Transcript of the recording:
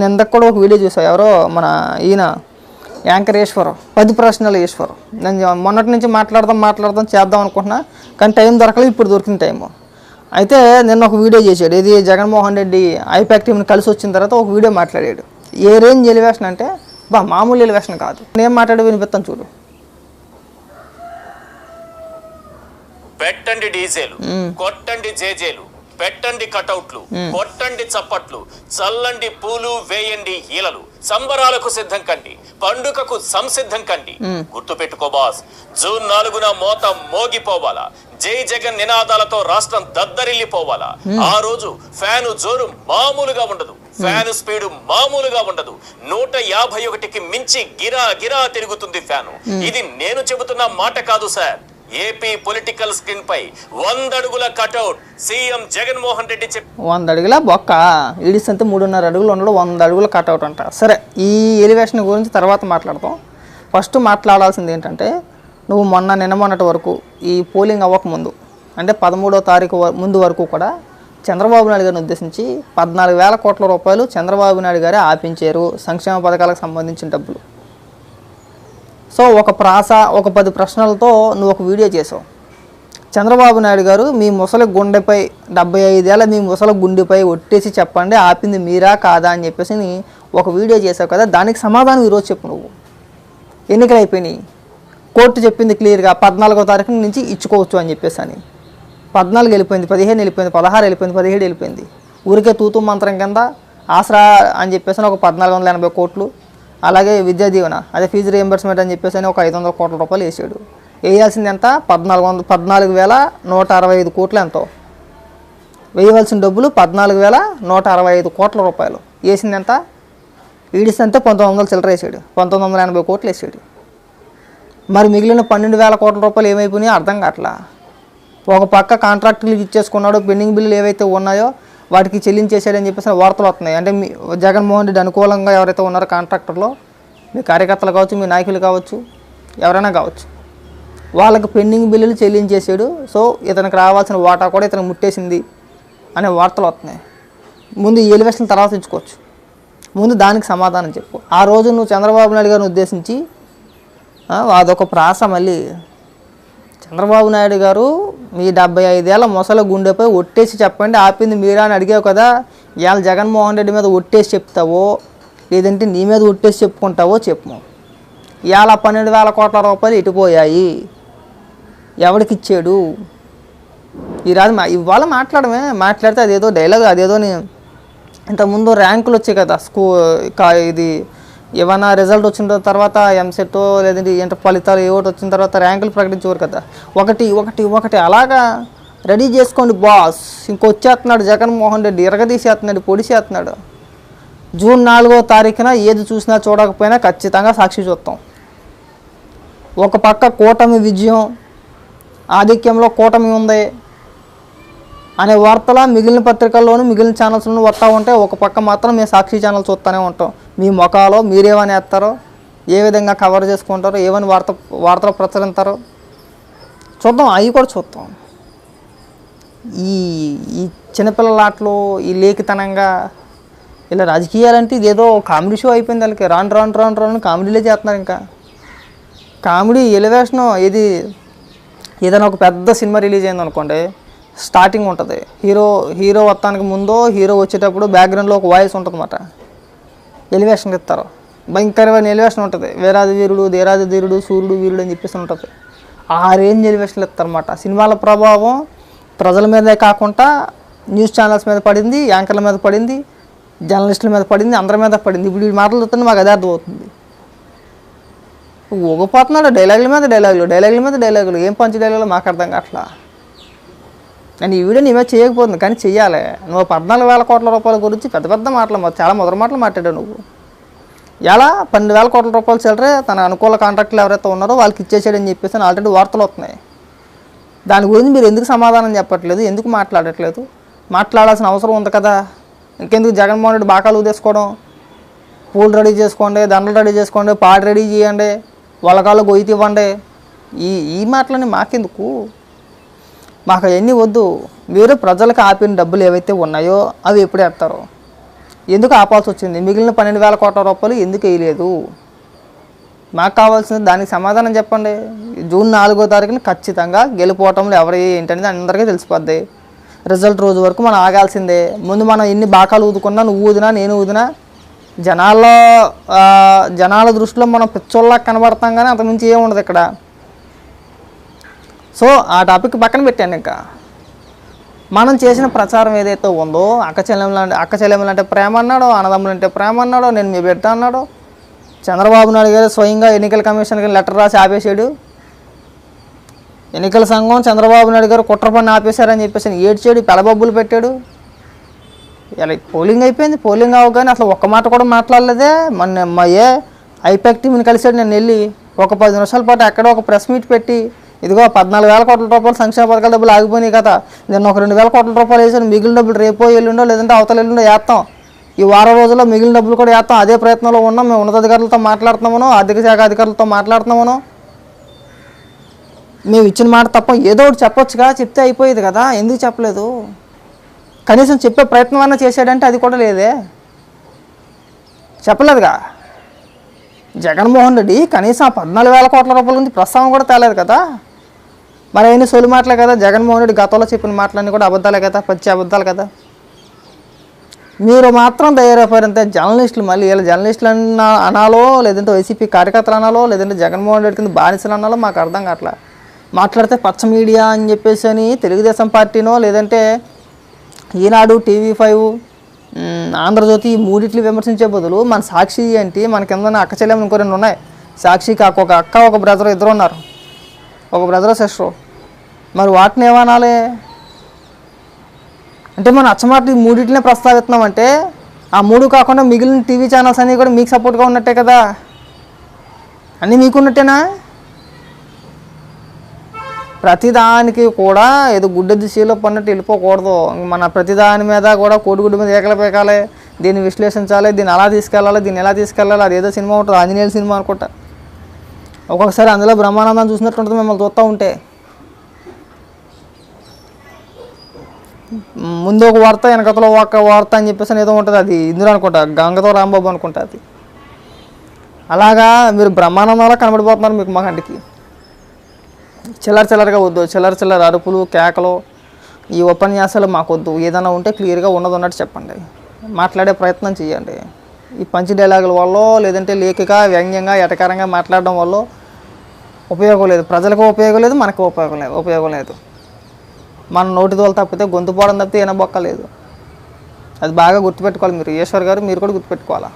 నేను ఇందాక కూడా ఒక వీడియో చూసా. ఎవరో మన ఈయన యాంకర్ ఈశ్వరం పది ప్రశ్నలు ఈశ్వరం. నేను మొన్నటి నుంచి మాట్లాడదాం మాట్లాడదాం చేద్దాం అనుకుంటున్నా కానీ టైం దొరకలేదు ఇప్పుడు దొరికిన టైము అయితే నిన్న ఒక వీడియో చేశాడు. ఇది జగన్మోహన్ రెడ్డి ఐపాక్ టీంని కలిసి వచ్చిన తర్వాత ఒక వీడియో మాట్లాడాడు. ఏ రేంజ్ ఎలివేషన్ అంటే బా మామూలు ఎలివేషన్ కాదు. నేను మాట్లాడే వినిపిస్తాను చూడు. పెట్టండి డీజేలు కొట్టండి జేజేలు. పెట్టండి కటౌట్లు కొట్టండి చప్పట్లు చల్లండి పూలు వేయండి ఈలలు. సంబరాలకు సిద్ధం కండి పండుగకు సంసిద్ధం కండి. గుర్తు పెట్టుకో బాస్ జూన్ నాలుగున మోత మోగిపోవాలా. జై జగన్ నినాదాలతో రాష్ట్రం దద్దరిల్లిపోవాలా. ఆ రోజు ఫ్యాను జోరు మామూలుగా ఉండదు. ఫ్యాను స్పీడు మామూలుగా ఉండదు. నూట యాభై ఒకటికి మించి గిరా గిరా తిరుగుతుంది ఫ్యాను. ఇది నేను చెబుతున్న మాట కాదు సార్. ఏపీ పొలిటికల్ స్క్రీన్ పై వందడుగుల కటౌట్. సీఎం జగన్మోహన్ రెడ్డి చెప్పి వంద అడుగుల బొక్క. ఈడిసంతే మూడున్నర అడుగులు ఉండడం వంద అడుగుల కట్అవుట్ అంట. సరే ఈ ఎలివేషన్ గురించి తర్వాత మాట్లాడతాం ఫస్ట్ మాట్లాడాల్సింది ఏంటంటే నువ్వు మొన్న నిన్న మొన్నటి వరకు ఈ పోలింగ్ అవ్వకముందు అంటే పదమూడో తారీఖు వ- ముందు వరకు కూడా చంద్రబాబు నాయుడు గారిని ఉద్దేశించి పద్నాలుగు వేల కోట్ల రూపాయలు చంద్రబాబు నాయుడు గారే ఆపించారు సంక్షేమ పథకాలకు సంబంధించిన డబ్బులు. సో ఒక ప్రాస ఒక పది ప్రశ్నలతో నువ్వు ఒక వీడియో చేసావు. చంద్రబాబు నాయుడు గారు మీ ముసలి గుండెపై డెబ్బై ఐదేళ్ళ మీ ముసలి గుండెపై ఒట్టేసి చెప్పండి ఆపింది మీరా కాదా అని చెప్పేసి ఒక వీడియో చేసావు కదా దానికి సమాధానం ఈరోజు చెప్పు నువ్వు. ఎన్నికలు అయిపోయినాయి. కోర్టు చెప్పింది క్లియర్గా పద్నాలుగో తారీఖు నుంచి ఇచ్చుకోవచ్చు అని చెప్పేసి అని. పద్నాలుగు వెళ్ళిపోయింది పదిహేను వెళ్ళిపోయింది పదహారు వెళ్ళిపోయింది పదిహేడు వెళ్ళిపోయింది. ఊరికే తూతూ మంత్రం కింద ఆసరా అని చెప్పేసి ఒక పద్నాలుగు వందల ఎనభై కోట్లు అలాగే విద్యా దీవెన. అదే ఫీజు రియంబర్స్మెంట్ అని చెప్పేసి అని ఒక ఐదు వందల కోట్ల రూపాయలు వేసాడు. వేయాల్సింది ఎంత? పద్నాలుగు వందల పద్నాలుగు వేల నూట అరవై ఐదు కోట్లు ఎంతో. వేయవలసిన డబ్బులు పద్నాలుగు వేల నూట అరవై ఐదు కోట్ల రూపాయలు. వేసింది ఎంత? ఈడిస్తే పంతొమ్మిది వందల చిల్లర వేసాడు. పంతొమ్మిది వందల ఎనభై కోట్లు వేసాడు. మరి మిగిలిన పన్నెండు వేల కోట్ల రూపాయలు ఏమైపోయినాయో అర్థం కావట్లా? ఒక పక్క కాంట్రాక్టులు ఇచ్చేసుకున్నాడు పెండింగ్ బిల్లులు ఏవైతే ఉన్నాయో వాటికి చెల్లించేశాడని చెప్పేసి వార్తలు వస్తున్నాయి. అంటే మీ జగన్మోహన్ రెడ్డి అనుకూలంగా ఎవరైతే ఉన్నారో కాంట్రాక్టర్లో మీ కార్యకర్తలు కావచ్చు మీ నాయకులు కావచ్చు ఎవరైనా కావచ్చు వాళ్ళకి పెండింగ్ బిల్లులు చెల్లించేసాడు సో ఇతనికి రావాల్సిన వాటా కూడా ఇతను ముట్టేసింది అనే వార్తలు వస్తున్నాయి. ముందు ఈ ఎలివేషన్ తర్వాత ఇచ్చుకోవచ్చు ముందు దానికి సమాధానం చెప్పు. ఆ రోజు నువ్వు చంద్రబాబు నాయుడు గారిని ఉద్దేశించి అదొక ప్రాస మళ్ళీ. చంద్రబాబు నాయుడు గారు మీ డెబ్బై ఐదేళ్ళ మొసల గుండెపై ఒట్టేసి చెప్పండి. ఆపింది మీరా అని అడిగావు కదా ఇవాళ జగన్మోహన్ రెడ్డి మీద ఒట్టేసి చెప్తావో లేదంటే నీ మీద ఒట్టేసి చెప్పుకుంటావో చెప్పు. ఇవాళ పన్నెండు వేల కోట్ల రూపాయలు ఇటుపోయాయి ఎవడికి ఈరోజు మా ఇవాళ మాట్లాడమే మాట్లాడితే అదేదో డైలాగ్ అదేదో నేను ఇంతకుముందు ర్యాంకులు వచ్చాయి కదా స్కూ కా- ఇది ఏమైనా రిజల్ట్ వచ్చిన తర్వాత ఎంసెట్ లేదంటే ఇంటర్ ఫలితాలు ఏవో వచ్చిన తర్వాత ర్యాంకులు ప్రకటించేవారు కదా. ఒకటి ఒకటి ఒకటి అలాగా రెడీ చేసుకోండి బాస్ ఇంకొచ్చేస్తున్నాడు జగన్మోహన్ రెడ్డి ఇరగదీసేస్తున్నాడు పొడిసేస్తున్నాడు జూన్ నాలుగో తారీఖున ఏది చూసినా చూడకపోయినా ఖచ్చితంగా సాక్షి చూస్తాం. ఒక పక్క కూటమి విజయం ఆధిక్యంలో కూటమి ఉంది. అనే వార్తల మిగిలిన పత్రికల్లోనూ మిగిలిన ఛానల్స్లోనూ వస్తూ ఉంటే ఒక పక్క మాత్రం మేము సాక్షి ఛానల్ చూస్తూనే ఉంటాం. మీ ముఖాలో మీరేమని వేస్తారో ఏ విధంగా కవర్ చేసుకుంటారో ఏమని వార్త వార్తలు ప్రచురిస్తారో చూద్దాం. అవి కూడా చూద్దాం. ఈ ఈ చిన్నపిల్లల ఆటలు ఈ లేఖితనంగా ఇలా రాజకీయాలంటే ఇదేదో కామెడీ షో అయిపోయింది వాళ్ళకి. రాను రాను రాను రాను కామెడీలే చేస్తున్నారు ఇంకా. కామెడీ ఎలివేషన్ ఇది ఏదైనా ఒక పెద్ద సినిమా రిలీజ్ అయింది అనుకోండి స్టార్టింగ్ ఉంటుంది. హీరో హీరో వస్తానికి ముందో హీరో వచ్చేటప్పుడు బ్యాక్గ్రౌండ్లో ఒక వాయిస్ ఉంటుందన్నమాట. ఎలివేషన్ ఇస్తారు. భయంకరమైన ఎలివేషన్ ఉంటుంది. వేరాది వీరుడు దేరాది ధీరుడు సూర్యుడు వీరుడు అని చెప్పేసి ఉంటుంది. ఆ రేంజ్ ఎలివేషన్లు ఇస్తారన్నమాట. సినిమాల ప్రభావం ప్రజల మీదే కాకుండా న్యూస్ ఛానల్స్ మీద పడింది యాంకర్ల మీద పడింది జర్నలిస్టుల మీద పడింది అందరి మీద పడింది. ఇప్పుడు ఈ మాటలు చూస్తుంటే మాకు అదే అర్థమవుతుంది. ఊగపోతున్నాడు డైలాగుల మీద డైలాగులు డైలాగుల మీద డైలాగులు ఏం పంచి డైలాగులు మాకు అర్థం కావట్లా. నేను ఈ వీడియో నీ చేయకపోతుంది కానీ చెయ్యాలి. నువ్వు పద్నాలుగు వేల కోట్ల రూపాయల గురించి పెద్ద పెద్ద మాటలు చాలా మొదటి మాటలు మాట్లాడావు నువ్వు. ఎలా? పన్నెండు వేల కోట్ల రూపాయలు చిల్లరే తన అనుకూల కాంట్రాక్టులు ఎవరైతే ఉన్నారో వాళ్ళకి ఇచ్చేసాడని చెప్పేసి ఆల్రెడీ వార్తలు వస్తున్నాయి. దాని గురించి మీరు ఎందుకు సమాధానం చెప్పట్లేదు? ఎందుకు మాట్లాడట్లేదు? మాట్లాడాల్సిన అవసరం ఉంది కదా. ఇంకెందుకు జగన్మోహన్ రెడ్డి బాకాలు ఉదేసుకోవడం పూలు రెడీ చేసుకోండి దండలు రెడీ చేసుకోండి పాడు రెడీ చేయండి వలకాలు గొయ్యి ఇవ్వండి ఈ ఈ మాటలని మాకెందుకు? మాకు అవన్నీ వద్దు. మీరు ప్రజలకు ఆపిన డబ్బులు ఏవైతే ఉన్నాయో అవి ఎప్పుడు వేస్తారు ఎందుకు ఆపాల్సి వచ్చింది? మిగిలిన పన్నెండు వేల కోట్ల రూపాయలు ఎందుకు వేయలేదు? మాకు కావాల్సింది దానికి సమాధానం చెప్పండి. జూన్ నాలుగో తారీఖున ఖచ్చితంగా గెలిపోవటంలో ఎవరు ఏంటనేది అందరికీ తెలిసిపోద్ది. రిజల్ట్ రోజు వరకు మనం ఆగాల్సిందే. ముందు మనం ఎన్ని బాకాలు ఊదుకున్నా నువ్వు ఊదినా నేను ఊదినా జనాల్లో జనాల దృష్టిలో మనం పిచ్చోళ్ళ కనబడతాం కానీ అంతకుమించి ఏముండదు ఇక్కడ. సో ఆ టాపిక్ పక్కన పెట్టాను ఇంకా. మనం చేసిన ప్రచారం ఏదైతే ఉందో అక్క అంటే అక్క అంటే ప్రేమ అన్నాడో అన్నదమ్ములు అంటే ప్రేమ అన్నాడో నేను మీ బిడ్డ అన్నాడో చంద్రబాబు నాయుడు గారు స్వయంగా ఎన్నికల కమిషన్కి లెటర్ రాసి ఆపేసాడు ఎన్నికల సంఘం చంద్రబాబు నాయుడు గారు కుట్ర పని ఆపేశారని చెప్పేసి ఏడ్చాడు పెలబబ్బులు పెట్టాడు. ఇలా పోలింగ్ అయిపోయింది పోలింగ్ అవగానే అసలు ఒక్క మాట కూడా మాట్లాడలేదే. మొన్న మా ఏ ఐపాక్ టీంని కలిసాడు నేను వెళ్ళి ఒక పది నిమిషాల పాటు అక్కడ ఒక ప్రెస్ మీట్ పెట్టి ఇదిగో పద్నాలుగు వేల కోట్ల రూపాయలు సంక్షేమ పథకాల డబ్బులు ఆగిపోయినాయి కదా. నేను ఒక రెండు వేల కోట్ల రూపాయలు వేసాను. మిగిలిన డబ్బులు రేపో ఎల్లుండో లేదంటే అవతల ఎల్లుండో వేస్తాం. ఈ వారం రోజుల్లో మిగిలిన డబ్బులు కూడా వేస్తాం. అదే ప్రయత్నంలో ఉన్నాం. మేము ఉన్నతాధికారులతో మాట్లాడుతున్నామను ఆర్థిక శాఖ అధికారులతో మాట్లాడుతున్నామను. మేము ఇచ్చిన మాట తప్ప ఏదో ఒకటి చెప్పొచ్చుగా. చెప్తే అయిపోయేది కదా. ఎందుకు చెప్పలేదు? కనీసం చెప్పే ప్రయత్నం అన్నా చేశాడంటే అది కూడా లేదే. చెప్పలేదుగా. జగన్మోహన్ రెడ్డి కనీసం పద్నాలుగు వేల కోట్ల రూపాయల గురించి ప్రస్తావన కూడా తేలేదు కదా. మరి అయిన సొలి మాటలే కదా? జగన్మోహన్ రెడ్డి గతంలో చెప్పిన మాటలన్నీ కూడా అబద్ధాలే కదా? పచ్చి అబద్ధాలు కదా? మీరు మాత్రం తయారైపోయారంటే జర్నలిస్టులు మళ్ళీ వీళ్ళ జర్నలిస్టులు అన్నా అనాలో లేదంటే వైసీపీ కార్యకర్తలు అనాలో లేదంటే జగన్మోహన్ రెడ్డి కింద బానిసలు అనాలో మాకు అర్థం కావట్లా. మాట్లాడితే పచ్చ మీడియా అని చెప్పేసి అని తెలుగుదేశం పార్టీనో లేదంటే ఈనాడు టీవీ ఫైవ్ ఆంధ్రజ్యోతి మూడిట్లు విమర్శించే బదులు మన సాక్షి అంటే మన కింద అక్క చెల్లెము ఇంకో రెండు ఉన్నాయి. సాక్షికి ఒక అక్క ఒక బ్రదర్ ఇద్దరు ఉన్నారు. ఒక బ్రదర్ సిస్టర్ మరి వాటిని ఏమనాలి? అంటే మనం అచ్చమాట ఈ మూడిట్లనే ప్రస్తావిస్తున్నామంటే ఆ మూడు కాకుండా మిగిలిన టీవీ ఛానల్స్ అన్నీ కూడా మీకు సపోర్ట్గా ఉన్నట్టే కదా? అన్నీ మీకున్నట్టేనా? ప్రతిదానికి కూడా ఏదో గుడ్డ దిశలో పన్నట్టు వెళ్ళిపోకూడదు. మన ప్రతిదాని మీద కూడా కోడిగుడ్డు మీద ఏకల పేకాలి దీన్ని విశ్లేషించాలి దీన్ని అలా తీసుకెళ్ళాలి దీన్ని ఎలా తీసుకెళ్ళాలి. అదేదో సినిమా ఉంటుంది ఆంజనేయుల సినిమా అనుకుంటా. ఒక్కొక్కసారి అందులో బ్రహ్మానందం చూసినట్టు ఉంటుంది మిమ్మల్ని చూస్తూ ఉంటే. ముందు ఒక వార్త వెనకతలో ఒక వార్త అని చెప్పేసి అని ఏదో ఉంటుంది అది. ఇందులో అనుకుంటా గంగతో రాంబాబు అనుకుంటా అది. అలాగా మీరు బ్రహ్మానందంలో కనబడిపోతున్నారు మీకు మా కంటికి చిల్లర చిల్లరగా వద్దు చిల్లర చిల్లర అరుపులు కేకలు ఈ ఉపన్యాసాలు మాకొద్దు. ఏదైనా ఉంటే క్లియర్గా ఉన్నది ఉన్నట్టు చెప్పండి. మాట్లాడే ప్రయత్నం చేయండి. ఈ పంచి డైలాగుల వల్ల లేదంటే లేఖిక వ్యంగ్యంగా ఎటకారంగా మాట్లాడడం వల్ల ఉపయోగం లేదు. ప్రజలకు ఉపయోగం లేదు మనకు ఉపయోగం లేదు ఉపయోగం లేదు. మన నోటి తోలు తప్పితే గొంతు పోవడం తప్పితే ఏనబొక్కలేదు అది బాగా గుర్తుపెట్టుకోవాలి మీరు. ఈశ్వర్ గారు మీరు కూడా గుర్తుపెట్టుకోవాలా?